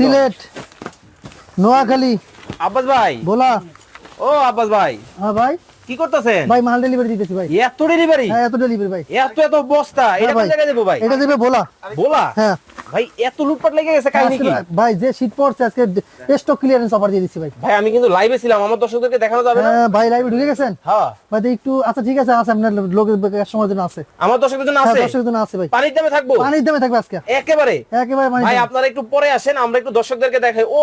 সিলেট নোয়াখালী। আব্বাস ভাই। বলা। ও আব্বাস ভাই। হ্যাঁ ভাই। কি করতেছেন? ভাই মাল ডেলিভারি দিতেছি ভাই। এত ডেলিভারি হ্যাঁ এত ডেলিভারি ভাই। এত এত বস্তা এটা হ্যাঁ কোন জায়গায় দেবো ভাই? এটা দেবে ভোলা। বলা হ্যাঁ। ভাই এত লুটপাট লেগে গেছে কাহিনী কি? ভাই যে শীত পড়ছে আজকে স্টক ক্লিয়ারেন্স অফার দিয়ে দিচ্ছি ভাই। ভাই আমি কিন্তু লাইভে ছিলাম আমার দর্শকদেরকে দেখানো যাবে না? হ্যাঁ ভাই লাইভে ঢুকে গেছেন? হ্যাঁ। ভাই একটু আচ্ছা ঠিক আছে আছে আপনার লোকের জন্য আছে। আমার দর্শকদের জন্য হ্যাঁ আছে? দর্শকের জন্য আছে ভাই। পানির দামে থাকব? পানির দামে থাকবে আজকে। একেবারে? একেবারে ভাই আপনারা একটু পরে আসেন আমরা একটু দর্শকদেরকে দেখাই। ও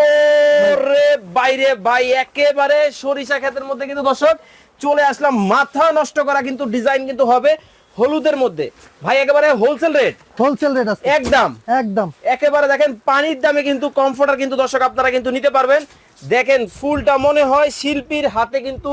রে বাইরে ভাই একেবারে সরিষা ক্ষেতের মধ্যে কিন্তু দর্শক চলে আসলাম মাথা নষ্ট করা কিন্তু ডিজাইন কিন্তু হবে হলুদের মধ্যে। ভাই একেবারে হোলসেল রেট হোলসেল রেট আছে একদম। একদম। একেবারে দেখেন পানির দামে কিন্তু কমফোর্টার কিন্তু দর্শক আপনারা কিন্তু নিতে পারবেন। দেখেন ফুলটা মনে হয় শিল্পীর হাতে কিন্তু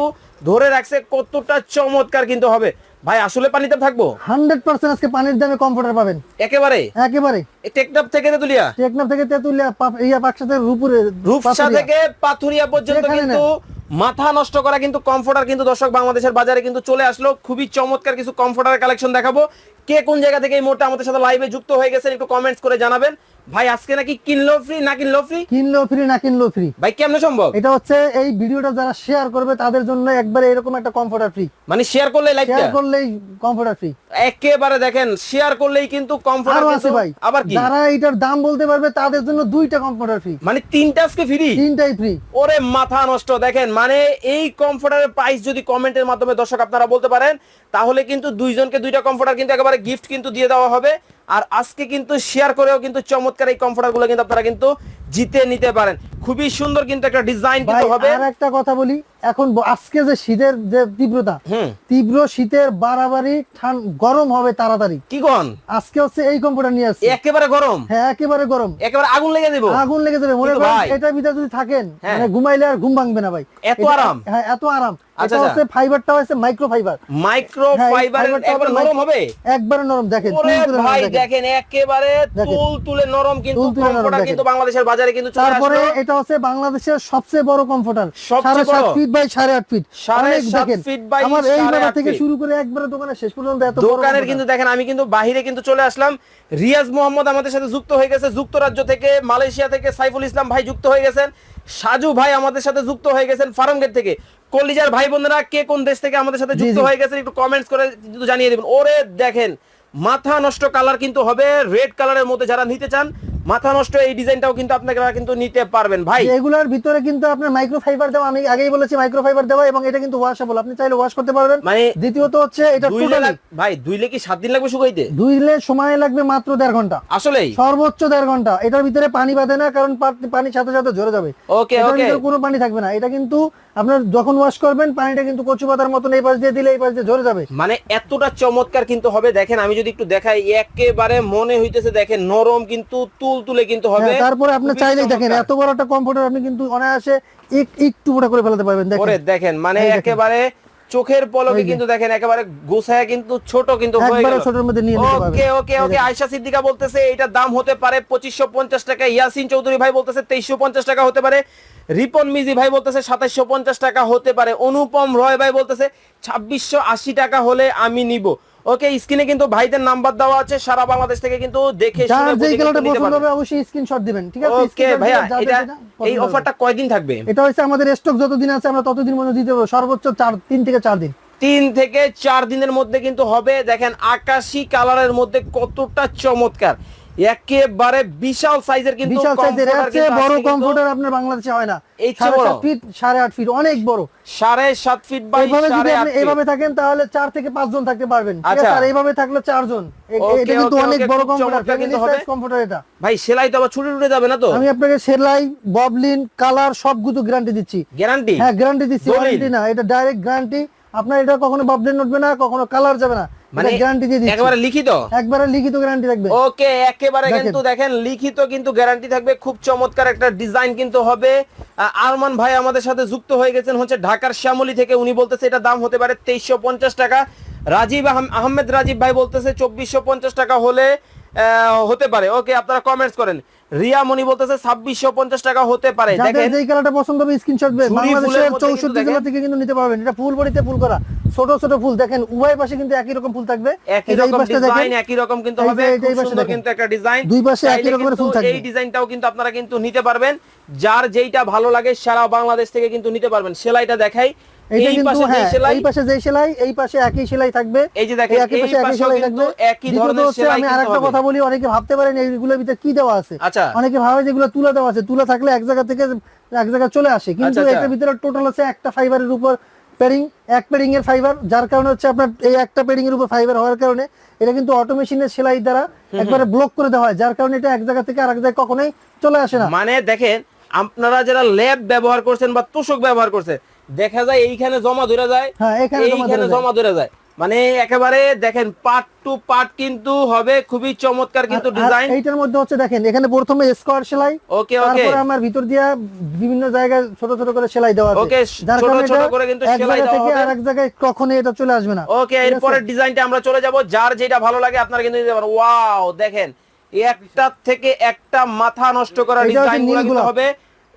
ধরে রাখছে কতটা চমৎকার কিন্তু হবে। ভাই আসলে পানিতে থাকব? হান্ড্রেড পার্সেন্ট আজকে পানির দামে কমফোর্টার পাবেন। একেবারে? একেবারে। টেকনাপ থেকে তেতুলিয়া? টেকনাফ থেকে তেতুলিয়া ইয়া পাকসাথে রূপুরে রূপসা থেকে পাথুরিয়া পর্যন্ত কিন্তু মাথা নষ্ট করা কিন্তু কমফোর্টার কিন্তু দর্শক, বাংলাদেশের বাজারে কিন্তু চলে আসলো। খুবই চমৎকার কিছু কমফোর্টার কালেকশন দেখাবো। কে কোন জায়গা থেকে এই মুহূর্তে আমাদের সাথে লাইভে যুক্ত হয়ে গেছেন একটু কমেন্টস করে জানাবেন। ভাই আজকে নাকি কিনলো ফ্রি না কিনলো ফ্রি কিনলেও ফ্রি না কিনলেও ফ্রি ভাই কেমনে সম্ভব? এটা হচ্ছে এই ভিডিওটা যারা শেয়ার করবে তাদের জন্য একবারে এরকম একটা কমফোর্টার ফ্রি মানে শেয়ার করলে লাইভটা শেয়ার করলেই কমফোর্টার ফ্রি একেবারে দেখেন শেয়ার করলেই কিন্তু কমফোর্টার আছে ভাই। আবার কি? যারা এটার দাম বলতে পারবে তাদের জন্য দুইটা কমফোর্টার ফ্রি মানে তিনটা আজকে ফ্রি তিনটাই ফ্রি ওরে মাথা নষ্ট দেখেন মানে এই কমফোর্টারের প্রাইস যদি কমেন্টের মাধ্যমে দর্শক আপনারা বলতে পারেন তাহলে কিন্তু দুইজনকে দুইটা কমফোর্টার কিন্তু একেবারে গিফট কিন্তু দিয়ে দেওয়া হবে। আর আজকে কিন্তু শেয়ার করেও কিন্তু চমৎকার এই কমফোর্টারগুলো কিন্তু আপনারা কিন্তু জিতে নিতে পারেন। খুবই সুন্দর কিন্তু একটা ডিজাইন কিন্তু হবে। আর একটা কথা বলি এখন আজকে যে শীতের যে তীব্রতা তীব্র শীতের বাড়াবাড়ি ঠান গরম হবে তাড়াতাড়ি। কি গন আজকে হচ্ছে এই কম্পিউটার নিয়ে আসছে। একেবারে গরম? হ্যাঁ একেবারে গরম। একেবারে আগুন লেগে দেবো? আগুন লেগে যাবে। মনে করেন এটার ভিতরে যদি থাকেন হ্যাঁ। মানে ঘুমাইলে আর ঘুম ভাঙবে না ভাই। এত আরাম? হ্যাঁ এত আরাম। আচ্ছা, আচ্ছা। ফাইবারটা হচ্ছে মাইক্রো ফাইবার মাইক্রো ফাইবারের একবার নরম হবে? একবারে নরম দেখেন ভাই দেখেন। একেবারে তুল তুলে নরম কিন্তু কমফোর্টার কিন্তু বাংলাদেশের বাজারে কিন্তু চলে তারপরে এটা হচ্ছে বাংলাদেশের সবচেয়ে বড় কমফোর্টার সাড়ে সাত ফিট বাই সাড়ে আট ফিট সাড়ে দেখেন ফিট by আমার এই বেলা থেকে শুরু করে একবারে দোকানের শেষ পর্যন্ত এত বড় দোকানের কিন্তু দেখেন আমি কিন্তু বাহিরে কিন্তু চলে আসলাম। রিয়াজ মোহাম্মদ আমাদের সাথে যুক্ত হয়ে গেছে যুক্তরাজ্য থেকে মালয়েশিয়া থেকে সাইফুল ইসলাম ভাই যুক্ত হয়ে গেছেন। সাজু ভাই আমাদের সাথে যুক্ত হয়ে গেছেন ফার্মগেট থেকে। কলিজার ভাই বোনেরা কে কোন দেশ থেকে আমাদের সাথে যুক্ত হয়ে গেছেন একটু কমেন্টস করে জানিয়ে দেবেন। ওরে দেখেন মাথা নষ্ট কালার কিন্তু হবে রেড কালারের মধ্যে যারা নিতে চান মাথা নষ্ট এই ডিজাইনটাও কিন্তু আপনারা কিন্তু নিতে পারবেন। ভাই। এগুলোর ভিতরে কিন্তু আপনার মাইক্রো ফাইবার দেওয়া আমি আগেই বলেছি মাইক্রো ফাইবার দেওয়া এবং এটা কিন্তু ওয়াশেবল আপনি চাইলে ওয়াশ করতে পারবেন। মানে দ্বিতীয়ত হচ্ছে এটা টোটালি ভাই দুইলে কি সাত দিন লাগবে শুকাইতে? ধুইলে সময় লাগবে মাত্র দেড় ঘণ্টা। আসলেই? সর্বোচ্চ দেড় ঘণ্টা। এটার ভিতরে পানি বাঁধে না কারণ পা- পানির সাথে সাথে ঝরে যাবে। ওকে ওকে ভিতরে কোনো পানি থাকবে না। এটা কিন্তু আপনার যখন ওয়াশ করবেন পানিটা কিন্তু কচু পাতার মতন এই পাশ দিয়ে দিলে এই পাশ দিয়ে ঝরে যাবে। মানে এতটা চমৎকার কিন্তু হবে। দেখেন আমি যদি একটু দেখাই একেবারে মনে হইতেছে দেখেন নরম কিন্তু তুল তুলে কিন্তু হবে। হ্যাঁ, তারপরে আপনি চাইলেই দেখেন এত বড় একটা কম্পিউটার আপনি কিন্তু অনায়াসে এক একটু ফোটা করে ফেলাতে পারবেন দেখেন। ওরে দেখেন মানে একেবারে চোখের পলকে কিন্তু দেখেন একেবারে গোছায় কিন্তু ছোট কিন্তু হয়ে গেল। ছোটর মধ্যে নিয়ে নিতে পারবেন। ওকে ওকে ওকে আয়শা সিদ্দিকা বলতেছে এটা দাম হতে পারে পঁচিশশো পঞ্চাশ টাকা ইয়াসিন চৌধুরী ভাই বলতেছে তেইশশো পঞ্চাশ টাকা হতে পারে। রিপন মিজি ভাই বলতেছে সাতাইশশো পঞ্চাশ টাকা হতে পারে। অনুপম রয় ভাই বলতেছে ছাব্বিশশো আশি টাকা হলে আমি নিব। ওকে স্ক্রিনে কিন্তু ভাইদের নাম্বার দেওয়া আছে সারা বাংলাদেশ থেকে কিন্তু দেখে শুনে যেই বুঝে কালারটা কিন্তু নিতে পছন্দ হবে অবশ্যই স্ক্রিনশট দিবেন ঠিক আছে? ওকে ভাইয়া এটা এই অফারটা কয়দিন থাকবে? এটা হচ্ছে আমাদের স্টক যতদিন আছে আমরা ততদিন দিতে পারব। সর্বোচ্চ চার তিন থেকে চার দিন। তিন থেকে চার দিনের মধ্যে কিন্তু হবে। দেখেন আকাশি কালারের মধ্যে কতটা চমৎকার। একেবারে বিশাল সাইজের কিন্তু বিশাল সাইজের বড় কম্পিউটার আপনার বাংলাদেশে হয় না। এই বড়? ফিট অনেক বড়। সাড়ে সাত ফিট বাই এইভাবে যদি আপনি এইভাবে থাকেন তাহলে চার থেকে জন থাকতে পারবেন। আচ্ছা। এইভাবে থাকলে এটা কিন্তু অনেক বড় কিন্তু হবে। সাইজ এটা। ভাই সেলাই তো আবার ছুটে যাবে না তো? আমি আপনাকে সেলাই ববলিন কালার সবগুলো গ্যারান্টি দিচ্ছি। গ্যারান্টি হ্যাঁ গ্যারান্টি দিচ্ছি ওয়ারেন্টি না এটা ডাইরেক্ট গ্যারান্টি আপনার এটা কখনো ববলিন উঠবে না কখনো কালার যাবে না। মানে মানে গ্যারান্টি দিয়ে দিচ্ছি। একেবারে লিখিত? একবারে লিখিত গ্যারান্টি থাকবে। ওকে একেবারে কিন্তু দেখেন লিখিত কিন্তু গ্যারান্টি থাকবে। খুব চমৎকার একটা ডিজাইন কিন্তু হবে। আরমান ভাই আমাদের সাথে যুক্ত হয়ে গেছেন হচ্ছে ঢাকার শ্যামলী থেকে। উনি বলতেছে এটা দাম হতে পারে তেইশশো পঞ্চাশ টাকা। রাজীব আহমেদ রাজীব ভাই বলতেছে চব্বিশশো পঞ্চাশ টাকা হলে হতে পারে। ওকে আপনারা কমেন্টস করেন। রিয়া মনি বলতেছে ছাব্বিশশো পঞ্চাশ টাকা হতে পারে। দেখেন। যেই কালারটা পছন্দ হবে স্ক্রিনশট বাংলাদেশের চৌষট্টি। জেলা থেকে কিন্তু নিতে পারবেন। এটা ফুল বডিতে ফুল করা। ছোট ছোট ফুল দেখেন উভয় পাশে কিন্তু একই রকম ফুল থাকবে। একই রকম ডিজাইন একই রকম কিন্তু হবে সুন্দর কিন্তু একটা ডিজাইন দুই পাশে একই রকমের ফুল থাকবে। এই ডিজাইনটাও কিন্তু আপনারা কিন্তু নিতে পারবেন। যার যেইটা ভালো লাগে সারা বাংলাদেশ থেকে কিন্তু নিতে পারবেন। সেলাইটা দেখাই। এই পাশে যে হ্যাঁ সেলাই এই পাশে যেই সেলাই এই পাশে একই সেলাই থাকবে। এই যে দেখেন, একই পাশে একই সেলাই থাকবে। একই ধরনের সেলাই আমি আরেকটা কথা বলি অনেকে ভাবতে পারেন এইগুলোর ভিতরে কি দেওয়া আছে। আচ্ছা। অনেকে ভাবে যেগুলো তুলা দেওয়া আছে তুলা থাকলে এক জায়গা থেকে এক জায়গায় চলে আসে। কিন্তু আচ্ছা, আচ্ছা। এটার ভিতরে টোটাল আছে একটা ফাইবারের উপর পেরিং এক প্যারিং এর ফাইবার যার কারণে হচ্ছে আপনার এই একটা প্যারিং এর উপর ফাইবার হওয়ার কারণে এটা কিন্তু অটোমেশিনের সেলাই দ্বারা একবারে ব্লক করে দেওয়া হয় যার কারণে এটা এক জায়গা থেকে আরেক জায়গায় কখনোই চলে আসে না। মানে দেখেন আপনারা যারা ল্যাব ব্যবহার করছেন বা তোষক ব্যবহার করছেন দেখা যায় এইখানে জমা ধরে যায় হ্যাঁ, এখানে জমা ধরে এইখানে জমা ধরে যায়। মানে একেবারে দেখেন পার্ট টু পার্ট কিন্তু হবে খুবই চমৎকার কিন্তু ডিজাইন এইটার মধ্যে হচ্ছে দেখেন এখানে প্রথমে স্কোয়ার সেলাই ওকে ওকে তারপরে আমার ভিতর দিয়া বিভিন্ন জায়গায় ছোট ছোট করে সেলাই দেওয়া আছে। ওকে, ছোট ছোট করে কিন্তু সেলাই দেওয়া থেকে হবে। আরেক জায়গায় কখনোই এটা চলে আসবে না। ওকে? এরপরের ডিজাইনটা আমরা চলে যাব। যার যেটা ভালো লাগে আপনারা কিন্তু নিতে পারেন। ওয়াও দেখেন একটা থেকে একটা মাথা নষ্ট করা ডিজাইনগুলো। হবে।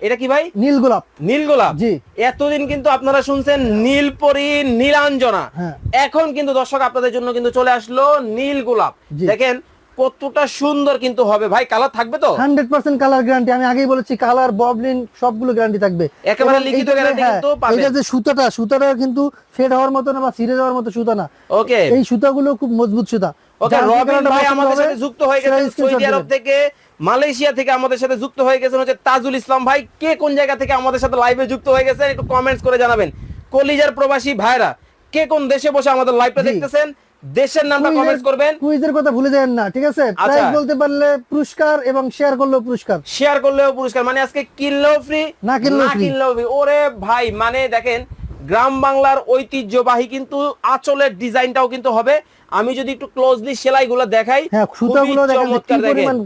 এটা কি ভাই? নীল গোলাপ। নীল গোলাপ? জি। এতদিন কিন্তু আপনারা শুনছেন নীলপরি নীলাঞ্জনা। হ্যাঁ। এখন কিন্তু দর্শক আপনাদের জন্য কিন্তু চলে আসলো নীল গোলাপ। দেখেন কতটা সুন্দর কিন্তু হবে। ভাই কালার থাকবে তো? হান্ড্রেড পার্সেন্ট কালার গ্যারান্টি আমি আগেই বলেছি কালার ববলিন সবগুলো গ্যারান্টি থাকবে। একেবারে লিখিত এইটাতে- guarantee হ্যাঁ, কিন্তু পাবেন। এইটা যে সুতাটা সুতাটা কিন্তু ফেড হওয়ার মতো না বা ছিঁড়ে যাওয়ার মতো সুতা না। ওকে এই সুতাগুলো খুব মজবুত সুতা। ওকে রবিন ভাই আমাদের সাথে যুক্ত হয়ে গেছেন সৌদি আরব থেকে মালয়েশিয়া থেকে আমাদের সাথে যুক্ত হয়ে গেছেন হচ্ছে তাজুল ইসলাম ভাই। কে কোন জায়গা থেকে আমাদের সাথে লাইভে যুক্ত হয়ে গেছেন একটু কমেন্টস করে জানাবেন। কলিজার প্রবাসী ভাইরা কে কোন দেশে বসে আমাদের লাইভটা। দেখতেছেন? দেশের নামটা কমেন্টস করবেন। কুইজের কথা ভুলে যাবেন না ঠিক আছে? আচ্ছা। প্রাইস বলতে পারলে পুরস্কার এবং শেয়ার করলেও পুরস্কার। শেয়ার করলেও পুরস্কার মানে আজকে কিনলেও ফ্রি না কিনলেও ফ্রি ওরে ভাই মানে দেখেন গ্রাম বাংলার ঐতিহ্যবাহী কিন্তু আঁচলের ডিজাইনটাও কিন্তু হবে। আমি যদি একটু ক্লোজলি সেলাইগুলো দেখাই হ্যাঁ সুতাগুলো চমৎকার দেখেন।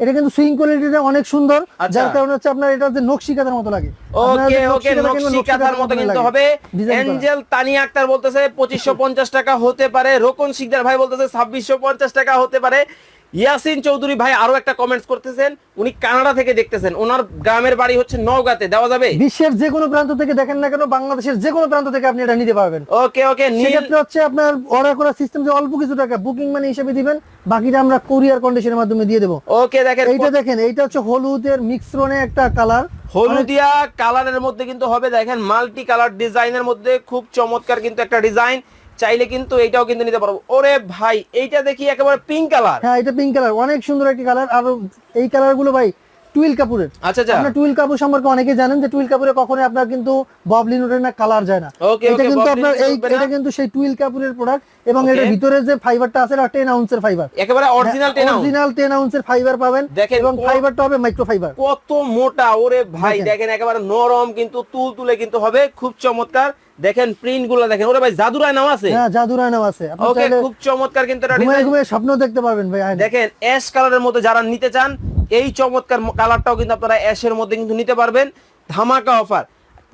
এটা কিন্তু সুইং কোয়ালিটিটা অনেক সুন্দর আচ্ছা। যার কারণে হচ্ছে আপনার এটা হচ্ছে নকশি কাঁথার মতো লাগে। ওকে ওকে কাঁথা নকশি কাঁথার মতো কিন্তু হবে। এঞ্জেল তানিয়া আক্তার বলতেছে পঁচিশশো পঞ্চাশ টাকা হতে পারে রোকন শিকদার ভাই বলতেছে ছাব্বিশশো পঞ্চাশ টাকা হতে পারে। ইয়াসিন চৌধুরী ভাই আরও একটা কমেন্টস করতেছেন উনি কানাডা থেকে দেখতেছেন ওনার গ্রামের বাড়ি হচ্ছে নওগাঁতে দেওয়া যাবে? বিশ্বের যে কোনো প্রান্ত থেকে দেখেন না কেন বাংলাদেশের যে কোনো প্রান্ত থেকে আপনি এটা নিতে পারবেন। ওকে ওকে সেক্ষেত্রে হচ্ছে আপনার অর্ডার করার সিস্টেম যে অল্প কিছু টাকা বুকিং মানে হিসেবে দিবেন বাকিটা আমরা কোরিয়ার কন্ডিশনের মাধ্যমে দিয়ে দেবো। ওকে দেখেন এইটা দেখেন এইটা হচ্ছে হলুদের মিক্সরনে একটা কালার হলুদিয়া কালারের মধ্যে কিন্তু হবে দেখেন মাল্টি কালার ডিজাইনের মধ্যে খুব চমৎকার কিন্তু একটা ডিজাইন চাইলে কিন্তু এইটাও কিন্তু নিতে পারব। ওরে ভাই, এইটা দেখি একেবারে পিঙ্ক কালার হ্যাঁ এটা পিঙ্ক কালার অনেক সুন্দর একটি কালার আর এই কালারগুলো ভাই টুইল কাপুরের। আচ্ছা আচ্ছা। আপনার টুইল কাপুর সম্পর্কে অনেকে জানেন যে টুইল কাপুরে আপনার কিন্তু ববলিন ওঠে না কালার যায় না। এটা কিন্তু আপনার এই এটা কিন্তু সেই টুইল কাপুরের প্রোডাক্ট এবং এর ভিতরে যে ফাইবারটা আছে এটা 10 আউন্সের ফাইবার একেবারে অরিজিনাল অরিজিনাল 10 আউন্সের ফাইবার পাবেন এবং ফাইবারটা হবে মাইক্রো ফাইবার কত মোটা ওরে ভাই দেখেন। একেবারে নরম কিন্তু তুল তুলে কিন্তু হবে খুব চমৎকার। দেখেন প্রিন্টগুলো দেখেন ওরে ভাই জাদুরায় নাম আছে। হ্যাঁ জাদু রায়নাও আছে ওকে খুব চমৎকার কিন্তু এটা ঘুমায় স্বপ্ন দেখতে পারবেন ভাই দেখেন অ্যাশ কালারের মধ্যে যারা নিতে চান এই চমৎকার কালারটাও কিন্তু আপনারা অ্যাশের মধ্যে কিন্তু নিতে পারবেন। ধামাকা অফার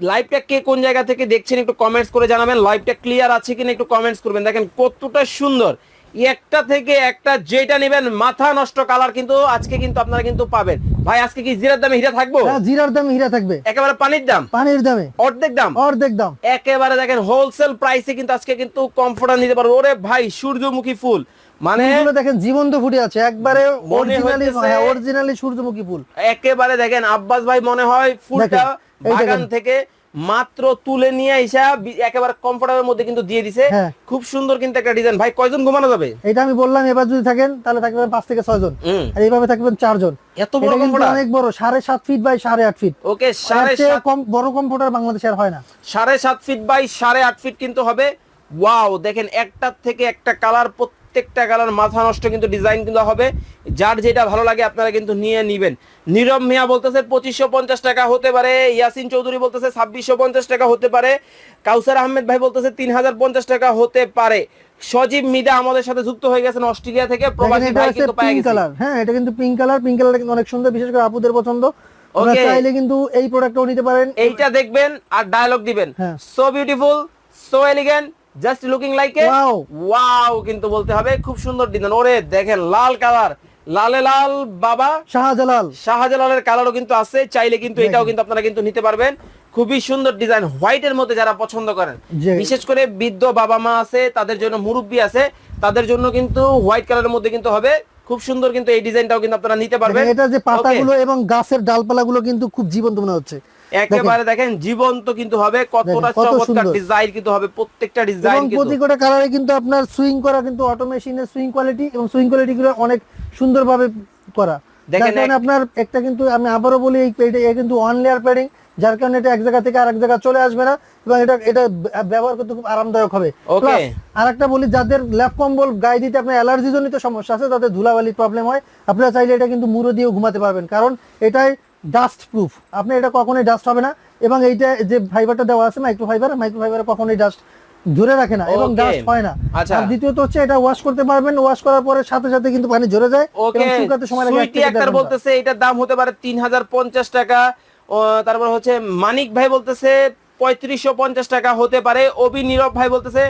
লাইভটা কে কোন জায়গা থেকে দেখছেন একটু কমেন্টস করে জানাবেন। লাইভটা ক্লিয়ার আছে কিনা একটু কমেন্টস করবেন। দেখেন কতটা সুন্দর। একটা থেকে একটা যেটা নেবেন মাথা নষ্ট কালার কিন্তু আজকে কিন্তু আপনারা কিন্তু পাবেন। ভাই আজকে কি জিরার দামে হিরা থাকব? হ্যাঁ জিরার দাম হীরা থাকবে। একেবারে পানির দাম? পানির দামে। অর্ধেক দাম? অর্ধেক দাম। একেবারে দেখেন হোলসেল প্রাইসে কিন্তু আজকে কিন্তু কমফোর্টার নিতে পারব। ওরে ভাই সূর্যমুখী ফুল। মানে দেখেন জীবন্ত ফুটে আছে। একবারে অরিজিনালি হ্যাঁ অরিজিনালি সূর্যমুখী ফুল। একেবারে দেখেন আব্বাস ভাই মনে হয় ফুলটা বাগান থেকে মাত্র তুলে নিয়ে আইসা একেবারে কমফোর্টের মধ্যে কিন্তু দিয়ে দিছে। হ্যাঁ। খুব সুন্দর কিন্তু একটা ডিজাইন ভাই কয়জন ঘুমানো যাবে? এটা আমি বললাম এবার যদি থাকেন তাহলে থাকবেন পাঁচ থেকে ছয় জন। আর এইভাবে থাকবেন চারজন। এত বড় কমফোর্টার অনেক বড় সাড়ে সাত ফিট বাই সাড়ে আট ফিট ওকে সাড়ে কম বড় কম্পিউটার বাংলাদেশে আর হয় না। সাড়ে সাত ফিট বাই সাড়ে আট ফিট কিন্তু হবে। ওয়াও দেখেন একটার থেকে একটা কালার প্রত্যেকটা কালার মাথা নষ্ট কিন্তু ডিজাইন কিন্তু হবে। যার যেটা ভালো লাগে আপনারা কিন্তু নিয়ে নিবেন। নীরব মিয়া বলতেছে পঁচিশশো পঞ্চাশ টাকা হতে পারে। ইয়াসিন চৌধুরী বলতেছে ছাব্বিশশো পঞ্চাশ টাকা হতে পারে। কাউসার আহমেদ ভাই বলতেছে তিন হাজার পঞ্চাশ টাকা হতে পারে। সজীব মিদা আমাদের সাথে যুক্ত হয়ে গেছেন অস্ট্রেলিয়া থেকে। প্রবাসী ভাই কিন্তু পাই গেছে। কালার হ্যাঁ এটা কিন্তু পিঙ্ক কালার পিঙ্ক কালার কিন্তু অনেক সুন্দর বিশেষ করে আপুদের পছন্দ। Okay. চাইলে কিন্তু এই প্রোডাক্টটাও নিতে পারেন। এইটা দেখবেন আর ডায়লগ দিবেন। So beautiful so elegant just looking like a wow কিন্তু বলতে হবে খুব সুন্দর ডিজাইন। ওরে দেখেন লাল কালার। লালে লাল বাবা। শাহজালাল। শাহজালালের কালারও কিন্তু আছে চাইলে কিন্তু এটাও কিন্তু আপনারা কিন্তু নিতে পারবেন। খুবই সুন্দর ডিজাইন হোয়াইটের মধ্যে যারা পছন্দ করেন। বিশেষ করে বৃদ্ধ বাবা মা আছে তাদের জন্য মুরব্বী আছে তাদের জন্য কিন্তু হোয়াইট কালারের মধ্যে কিন্তু হবে। খুব সুন্দর কিন্তু এই ডিজাইনটাও কিন্তু আপনারা নিতে পারবেন। এটা যে পাতাগুলো এবং গাছের ডালপালাগুলো কিন্তু খুব জীবন্ত মনে হচ্ছে। একেবারে দেখেন জীবন্ত কিন্তু হবে কতটা চমৎকার ডিজাইন কিন্তু হবে প্রত্যেকটা ডিজাইন কিন্তু। প্রতিটা কালারে কিন্তু আপনার সুইং করা কিন্তু অটোমেশনের সুইং কোয়ালিটি এবং সুইং কোয়ালিটি গুলো অনেক সুন্দরভাবে করা। দেখেন আপনার একটা কিন্তু আমি আবারও বলি এই এ কিন্তু ওয়ান লেয়ার প্যাডিং যার কারণে এটা এক জায়গা থেকে আরেক জায়গা চলে আসবে না এবং এটা এটা ব্যবহার করতে খুব আরামদায়ক হবে. আর একটা বলি যাদের ল্যাপ কম্বল গায়ে দিতে আপনার অ্যালার্জি জনিত সমস্যা আছে তাদের ধুলাবালি প্রবলেম হয় আপনারা চাইলে এটা কিন্তু মুড়ো দিয়েও ঘুমাতে পারবেন। কারণ এটাই ডাস্ট প্রুফ আপনি এটা কখনোই ডাস্ট হবে না। এবং এইটা যে ফাইবারটা দেওয়া আছে মাইক্রো ফাইবার মাইক্রো ফাইবারে কখনোই ডাস্ট ধরে রাখে না। এবং ডাস্ট হয় না। আচ্ছা। আর দ্বিতীয়ত হচ্ছে এটা ওয়াশ করতে পারবেন। ওয়াশ করার পরে সাথে সাথে কিন্তু পানি ঝরে যায়। ওকে এবং শুকাতে সময় লাগে সুইটি ঘণ্টা। বলতেছে এটার দাম হতে পারে তিন হাজার পঞ্চাশ টাকা। ও, তারপর হচ্ছে মানিক ভাই বলতেছে পঁয়ত্রিশশো পঞ্চাশ টাকা হতে পারে। অবি নীরব ভাই বলতেছে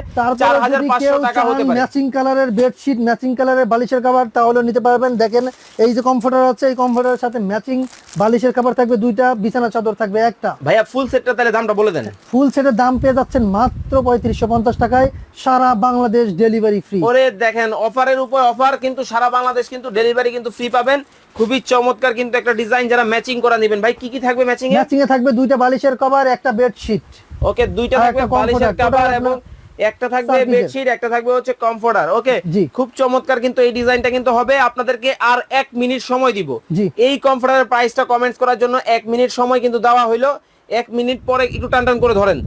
চার হাজার পাঁচশো টাকা হতে পারে। ম্যাচিং কালারের বেডশিট ম্যাচিং কালারের বালিশের কভার তাহলে নিতে পারবেন। দেখেন এই যে কমফোর্টার আছে এই কমফোর্টারের সাথে ম্যাচিং বালিশের কভার থাকবে দুইটা বিছানা চাদর থাকবে একটা। ভাইয়া ফুল সেটটা তাহলে দামটা বলে দেন। ফুল সেটের দাম পেয়ে যাচ্ছেন মাত্র পঁয়ত্রিশশো পঞ্চাশ টাকায় সারা বাংলাদেশ ডেলিভারি ফ্রি ওরে দেখেন অফারের উপর অফার কিন্তু সারা বাংলাদেশ কিন্তু ডেলিভারি কিন্তু ফ্রি পাবেন। খুবই চমৎকার কিন্তু একটা ডিজাইন যারা ম্যাচিং করা নেবেন। ভাই কি কি থাকবে ম্যাচিং এ ম্যাচিং এ থাকবে দুইটা বালিশের কভার একটা বেডশিট ওকে দুইটা থাকবে বালিশের কভার এবং একটা থাকবে বেডশিট একটা থাকবে হচ্ছে কমফোর্টার ওকে। খুব চমৎকার কিন্তু এই ডিজাইনটা কিন্তু হবে। আপনাদেরকে আর এক মিনিট সময় দিব। এই কমফোর্টারের প্রাইসটা কমেন্টস করার জন্য এক মিনিট সময় কিন্তু দেওয়া হইল। এক মিনিট পরে একটু টান টান করে ধরেন।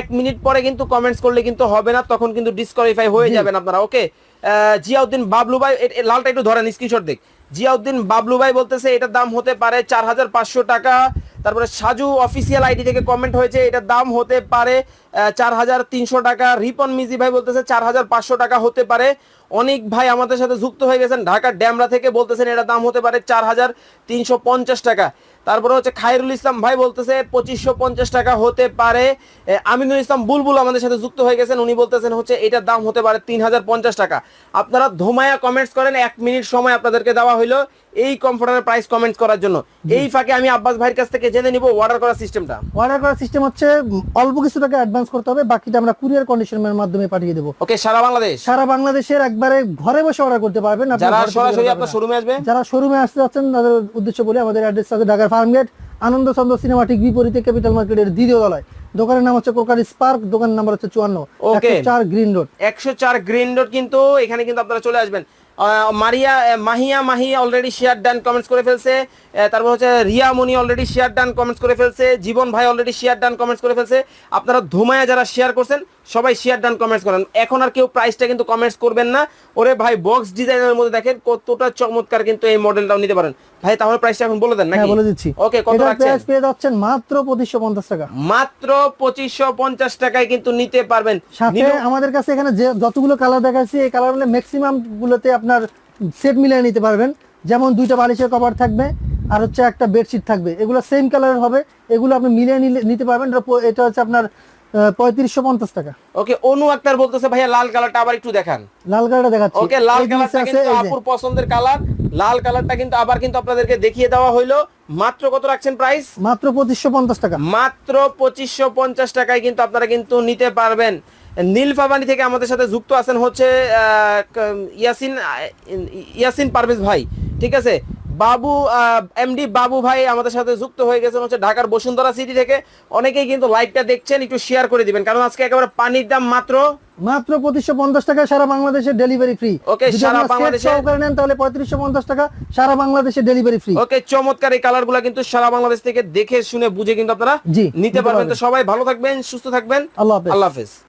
এক মিনিট পরে কিন্তু কমেন্টস করলে কিন্তু হবে না তখন কিন্তু ডিসকোয়ালিফাই হয়ে। যাবেন আপনারা। ওকে জিয়াউদ্দিন বাবলু ভাই লালটা একটু ধরেন স্ক্রিনশট দেখ। জিয়াউদ্দিন বাবলু ভাই বলতেছে এটার দাম হতে পারে চার হাজার পাঁচশো টাকা। তারপরে সাজু অফিসিয়াল আইডি থেকে কমেন্ট হয়েছে, এটার দাম হতে পারে চার হাজার তিনশো টাকা। রিপন মিজি ভাই বলতেছে চার হাজার পাঁচশো টাকা হতে পারে। অনেক ভাই আমাদের সাথে যুক্ত হয়ে গেছেন ঢাকার ড্যামরা থেকে, বলতেছেন এটার দাম হতে পারে চার হাজার তিনশো পঞ্চাশ টাকা। তারপরে হচ্ছে খায়রুল ইসলাম ভাই বলতেছে পঁচিশশো পঞ্চাশ টাকা হতে পারে। আমিনুল ইসলাম বুলবুল আমাদের সাথে যুক্ত হয়ে গেছেন, উনি বলতেছেন হচ্ছে এটার দাম হতে পারে তিন হাজার পঞ্চাশ টাকা। আপনারা ধোমায়া কমেন্টস করেন, এক মিনিট সময় আপনাদেরকে দেওয়া হলো এই কমফোর্টারের প্রাইস কমেন্টস করার জন্য। এই ফাঁকে আমি আব্বাস ভাইয়ের কাছ থেকে জেনে নিব অর্ডার করার সিস্টেমটা অর্ডার করার সিস্টেম হচ্ছে অল্প কিছু টাকা অ্যাডভান্স করতে হবে বাকিটা আমরা কুরিয়ার কন্ডিশনের মাধ্যমে পাঠিয়ে দেবো। ওকে সারা বাংলাদেশ? সারা বাংলাদেশের একবারে ঘরে বসে অর্ডার করতে পারবেন যারা সরাসরি আপনার শোরুমে আসবে? যারা শোরুমে আসতে যাচ্ছেন তাদের উদ্দেশ্য বলে আমাদের অ্যাড্রেস আছে ঢাকার ফার্মগেট আনন্দ চন্দ্র সিনেমাটিক বিপরীতে ক্যাপিটাল মার্কেটের দ্বিতীয় তলায়। দোকানের নাম হচ্ছে কোকারি স্পার্ক দোকানের নাম্বার হচ্ছে চুয়ান্ন। Okay. চার গ্রিন রোড একশো চার গ্রিন রোড কিন্তু এখানে কিন্তু আপনারা চলে আসবেন। Maria Mahiya, Mahi already share done comments করে ফেলছে। তারপর হচ্ছে Riya Moni already share done comments করে ফেলছে। জীবন ভাই অলরেডি শেয়ার ডান কমেন্টস করে ফেলছে। আপনারা ধুমায়া যারা শেয়ার করছেন, সবাই শেয়ার ডান কমেন্টস করেন। এখন আর কেউ প্রাইসটা কিন্তু কমেন্টস করবেন না। ওরে ভাই বক্স ডিজাইনের মধ্যে দেখেন কতটা চমৎকার কিন্তু এই মডেলটাও নিতে পারেন। ভাই তাহলে প্রাইসটা এখন বলে দেন হ্যাঁ নাকি বলে দিচ্ছি। ওকে কত রাখছেন? প্রাইস পেয়ে যাচ্ছেন মাত্র পঁচিশশো পঞ্চাশ টাকা। মাত্র পঁচিশশো পঞ্চাশ টাকায় কিন্তু নিতে পারবেন। সাথে আমাদের কাছে এখানে যে যতগুলো কালার দেখাচ্ছি এই ম্যাক্সিমাম গুলোতে আপনার সেট মিলিয়ে নিতে পারবেন। যেমন দুইটা বালিশের কভার থাকবে আর হচ্ছে একটা বেডশিট থাকবে। এগুলো সেম কালারের হবে। এগুলো আপনি মিলিয়ে নিতে পারবেন। এটা হচ্ছে আপনার পঁয়ত্রিশশো পঞ্চাশ টাকা। ওকে অনু আক্তার বলতেছে ভাইয়া লাল কালারটা আবার একটু দেখান। লাল কালারটা দেখাচ্ছি। ওকে লাল কালারটা কিন্তু আপুর পছন্দের কালার। লাল কালারটা কিন্তু আবার কিন্তু আপনাদেরকে দেখিয়ে দেওয়া হইল। মাত্র কত রাখছেন প্রাইস মাত্র পঁচিশশো পঞ্চাশ টাকা। মাত্র পঁচিশশো পঞ্চাশ টাকায় কিন্তু আপনারা কিন্তু নিতে পারবেন। নীলফাবানি থেকে আমাদের সাথে যুক্ত আছেন হচ্ছে ইয়াসিন ইয়াসিন পারভেজ ভাই ঠিক আছে? বাবু এমডি বাবু ভাই আমাদের সাথে যুক্ত হয়ে গেছেন হচ্ছে ঢাকার বসুন্ধরা সিটি থেকে। অনেকেই কিন্তু লাইভটা দেখছেন একটু শেয়ার করে দিবেন কারণ আজকে একেবারে পানির দাম মাত্র মাত্র পঁচিশশো পঞ্চাশ টাকা সারা বাংলাদেশে ডেলিভারি ফ্রি Okay, সারা বাংলাদেশে- সহকারে নেন তাহলে পঁয়ত্রিশশো পঞ্চাশ টাকা সারা বাংলাদেশে ডেলিভারি ফ্রি ওকে চমৎকার এই কালারগুলো কিন্তু সারা বাংলাদেশ থেকে দেখে শুনে বুঝে কিন্তু আপনারা নিতে পারবেন। তো সবাই ভালো থাকবেন সুস্থ থাকবেন। আল্লাহ আল্লাহ হাফেজ।